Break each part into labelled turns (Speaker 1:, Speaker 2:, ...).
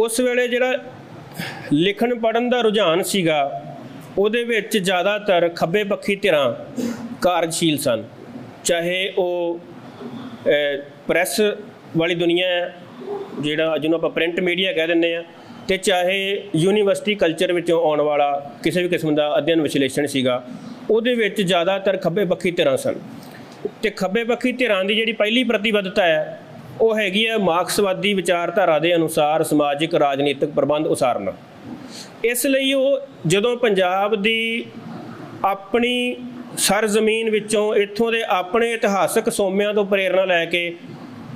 Speaker 1: ਉਸ ਵੇਲੇ ਜਿਹੜਾ ਲਿਖਣ ਪੜਨ ਦਾ ਰੁਝਾਨ ਸੀਗਾ, ਉਹਦੇ ਵਿੱਚ ਜ਼ਿਆਦਾਤਰ ਖੱਬੇ ਪੱਖੀ ਧਿਰਾਂ ਕਾਰਜਸ਼ੀਲ ਸਨ। ਚਾਹੇ ਉਹ ਪ੍ਰੈਸ ਵਾਲੀ ਦੁਨੀਆ ਹੈ, ਜਿਹੜਾ ਜਿਹਨੂੰ ਆਪਾਂ ਪ੍ਰਿੰਟ ਮੀਡੀਆ ਕਹਿ ਦਿੰਦੇ ਆ ਤੇ ਚਾਹੇ ਯੂਨੀਵਰਸਿਟੀ ਕਲਚਰ ਵਿੱਚੋਂ ਆਉਣ ਵਾਲਾ ਕਿਸੇ ਵੀ ਕਿਸਮ ਦਾ ਅਧਿਐਨ ਵਿਸ਼ਲੇਸ਼ਣ ਸੀਗਾ, ਉਹਦੇ ਵਿੱਚ ਜ਼ਿਆਦਾਤਰ ਖੱਬੇ ਪੱਖੀ ਧਿਰਾਂ ਸਨ। ਤੇ ਖੱਬੇ ਪੱਖੀ ਧਿਰਾਂ ਦੀ ਜਿਹੜੀ ਪਹਿਲੀ ਪ੍ਰਤੀਬੱਧਤਾ ਹੈ ਉਹ ਹੈਗੀ ਹੈ ਮਾਰਕਸਵਾਦੀ ਵਿਚਾਰਧਾਰਾ ਦੇ ਅਨੁਸਾਰ ਸਮਾਜਿਕ ਰਾਜਨੀਤਿਕ ਪ੍ਰਬੰਧ ਉਸਾਰਨਾ। ਇਸ ਲਈ ਉਹ ਜਦੋਂ ਪੰਜਾਬ ਦੀ ਆਪਣੀ ਸਰਜ਼ਮੀਨ ਵਿੱਚੋਂ ਇੱਥੋਂ ਦੇ ਆਪਣੇ ਇਤਿਹਾਸਕ ਸੋਮਿਆਂ ਤੋਂ ਪ੍ਰੇਰਣਾ ਲੈ ਕੇ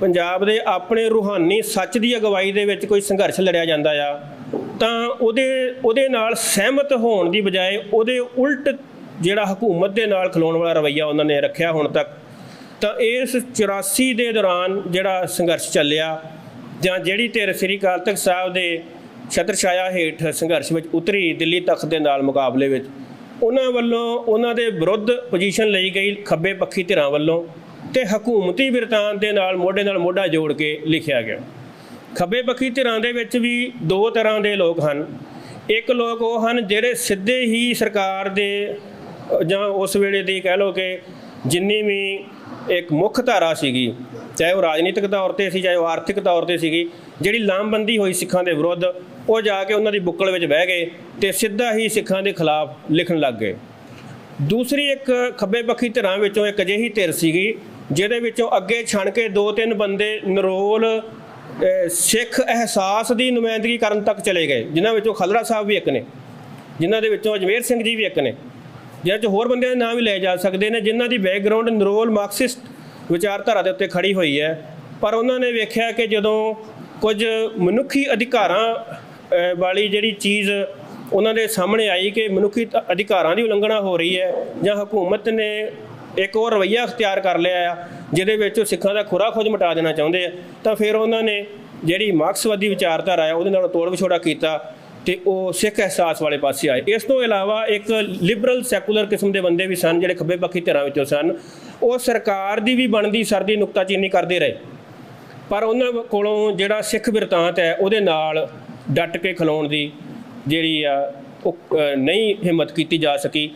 Speaker 1: ਪੰਜਾਬ ਦੇ ਆਪਣੇ ਰੂਹਾਨੀ ਸੱਚ ਦੀ ਅਗਵਾਈ ਦੇ ਵਿੱਚ ਕੋਈ ਸੰਘਰਸ਼ ਲੜਿਆ ਜਾਂਦਾ ਆ, ਤਾਂ ਉਹਦੇ ਉਹਦੇ ਨਾਲ ਸਹਿਮਤ ਹੋਣ ਦੀ ਬਜਾਏ ਉਹਦੇ ਉਲਟ ਜਿਹੜਾ ਹਕੂਮਤ ਦੇ ਨਾਲ ਖਲੋਣ ਵਾਲਾ ਰਵਈਆ ਉਹਨਾਂ ਨੇ ਰੱਖਿਆ ਹੁਣ ਤੱਕ। ਤਾਂ ਇਸ 84 ਦੇ ਦੌਰਾਨ ਜਿਹੜਾ ਸੰਘਰਸ਼ ਚੱਲਿਆ ਜਾਂ ਜਿਹੜੀ ਧਿਰ ਸ੍ਰੀ ਅਕਾਲ ਤਖਤ ਸਾਹਿਬ ਦੇ ਛਤਰ ਛਾਇਆ ਹੇਠ ਸੰਘਰਸ਼ ਵਿੱਚ ਉਤਰੀ ਦਿੱਲੀ ਤਖਤ ਦੇ ਨਾਲ ਮੁਕਾਬਲੇ ਵਿੱਚ, ਉਹਨਾਂ ਵੱਲੋਂ ਉਹਨਾਂ ਦੇ ਵਿਰੁੱਧ ਪੋਜੀਸ਼ਨ ਲਈ ਗਈ ਖੱਬੇ ਪੱਖੀ ਧਿਰਾਂ ਵੱਲੋਂ ਤੇ ਹਕੂਮਤੀ ਬਿਰਤਾਂਤ ਦੇ ਨਾਲ ਮੋਢੇ ਨਾਲ ਮੋਢਾ ਜੋੜ ਕੇ ਲਿਖਿਆ ਗਿਆ। ਖੱਬੇ ਪੱਖੀ ਧਿਰਾਂ ਦੇ ਵਿੱਚ ਵੀ ਦੋ ਤਰ੍ਹਾਂ ਦੇ ਲੋਕ ਹਨ। ਇੱਕ ਲੋਕ ਉਹ ਹਨ ਜਿਹੜੇ ਸਿੱਧੇ ਹੀ ਸਰਕਾਰ ਦੇ ਜਾਂ ਉਸ ਵੇਲੇ ਦੀ ਕਹਿ ਲਓ ਕਿ ਜਿੰਨੀ ਵੀ ਇੱਕ ਮੁੱਖ ਧਾਰਾ ਸੀਗੀ, ਚਾਹੇ ਉਹ ਰਾਜਨੀਤਿਕ ਤੌਰ ਤੇ ਸੀ, ਚਾਹੇ ਉਹ ਆਰਥਿਕ ਤੌਰ ਤੇ ਸੀਗੀ, ਜਿਹੜੀ ਲਾਮਬੰਦੀ ਹੋਈ ਸਿੱਖਾਂ ਦੇ ਵਿਰੁੱਧ, ਉਹ ਜਾ ਕੇ ਉਹਨਾਂ ਦੀ ਬੁੱਕਲ ਵਿੱਚ ਬਹਿ ਗਏ ਤੇ ਸਿੱਧਾ ਹੀ ਸਿੱਖਾਂ ਦੇ ਖਿਲਾਫ ਲਿਖਣ ਲੱਗ ਗਏ। ਦੂਸਰੀ ਇੱਕ ਖੱਬੇ ਪੱਖੀ ਧਿਰਾਂ ਵਿੱਚੋਂ ਇੱਕ ਅਜਿਹੀ ਧਿਰ ਸੀਗੀ, ਜਿਹਦੇ ਵਿੱਚੋਂ ਅੱਗੇ ਛਣ ਕੇ ਦੋ ਤਿੰਨ ਬੰਦੇ ਨਰੋਲ ਸਿੱਖ ਅਹਿਸਾਸ ਦੀ ਨੁਮਾਇੰਦਗੀ ਕਰਨ ਤੱਕ ਚਲੇ ਗਏ, ਜਿਨ੍ਹਾਂ ਵਿੱਚੋਂ ਖਲੜਾ ਸਾਹਿਬ ਵੀ ਇੱਕ ਨੇ, ਜਿਨ੍ਹਾਂ ਦੇ ਵਿੱਚੋਂ ਅਜਮੇਰ ਸਿੰਘ ਜੀ ਵੀ ਇੱਕ ਨੇ। ਜਿਹਨਾਂ 'ਚ ਹੋਰ ਬੰਦਿਆਂ ਦੇ ਨਾਂ ਵੀ ਲਏ ਜਾ ਸਕਦੇ ਨੇ, ਜਿਨ੍ਹਾਂ ਦੀ ਬੈਕਗ੍ਰਾਉਂਡ ਨਰੋਲ ਮਾਰਕਸਿਸਟ ਵਿਚਾਰਧਾਰਾ ਦੇ ਉੱਤੇ ਖੜੀ ਹੋਈ ਹੈ। ਪਰ ਉਹਨਾਂ ਨੇ ਵੇਖਿਆ ਕਿ ਜਦੋਂ ਕੁਝ ਮਨੁੱਖੀ ਅਧਿਕਾਰਾਂ ਵਾਲੀ ਜਿਹੜੀ ਚੀਜ਼ ਉਹਨਾਂ ਦੇ ਸਾਹਮਣੇ ਆਈ ਕਿ ਮਨੁੱਖੀ ਅਧਿਕਾਰਾਂ ਦੀ ਉਲੰਘਣਾ ਹੋ ਰਹੀ ਹੈ ਜਾਂ ਹਕੂਮਤ ਨੇ ਇੱਕ ਹੋਰ ਰਵੱਈਆ ਅਖਤਿਆਰ ਕਰ ਲਿਆ ਆ, ਜਿਹਦੇ ਵਿੱਚ ਉਹ ਸਿੱਖਾਂ ਦਾ ਖੁਰਾ ਖੁਦ ਮਿਟਾ ਦੇਣਾ ਚਾਹੁੰਦੇ ਆ, ਤਾਂ ਫਿਰ ਉਹਨਾਂ ਨੇ ਜਿਹੜੀ ਮਾਰਕਸਵਾਦੀ ਵਿਚਾਰਧਾਰਾ ਆ, ਉਹਦੇ ਨਾਲ ਤੋੜ ਵਿਛੋੜਾ ਕੀਤਾ। ਤੇ ਉਹ ਸਿੱਖ ਅਹਿਸਾਸ ਵਾਲੇ ਪਾਸੇ ਆਏ। ਇਸ ਤੋਂ ਇਲਾਵਾ ਇੱਕ ਲਿਬਰਲ ਸੈਕੂਲਰ ਕਿਸਮ ਦੇ ਬੰਦੇ ਵੀ ਸਨ, ਜਿਹੜੇ ਖੱਬੇ ਪੱਖੀ ਧਿਰਾਂ ਵਿੱਚੋਂ ਸਨ। ਉਹ ਸਰਕਾਰ ਦੀ ਵੀ ਬਣਦੀ ਸਰਦੀ ਨੁਕਤਾਚੀਨੀ ਕਰਦੇ ਰਹੇ। ਪਰ ਉਹਨਾਂ ਕੋਲੋਂ ਜਿਹੜਾ ਸਿੱਖ ਬਿਰਤਾਂਤ ਹੈ, ਉਹਦੇ ਨਾਲ ਡਟ ਕੇ ਖਲੋਣ ਦੀ ਜਿਹੜੀ ਆ, ਉਹ ਨਹੀਂ ਹਿੰਮਤ ਕੀਤੀ ਜਾ ਸਕੀ।